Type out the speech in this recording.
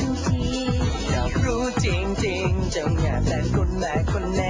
ทุกทีอยากรู้จริงๆเจ้าอย่าแต่คนแม่คนแน่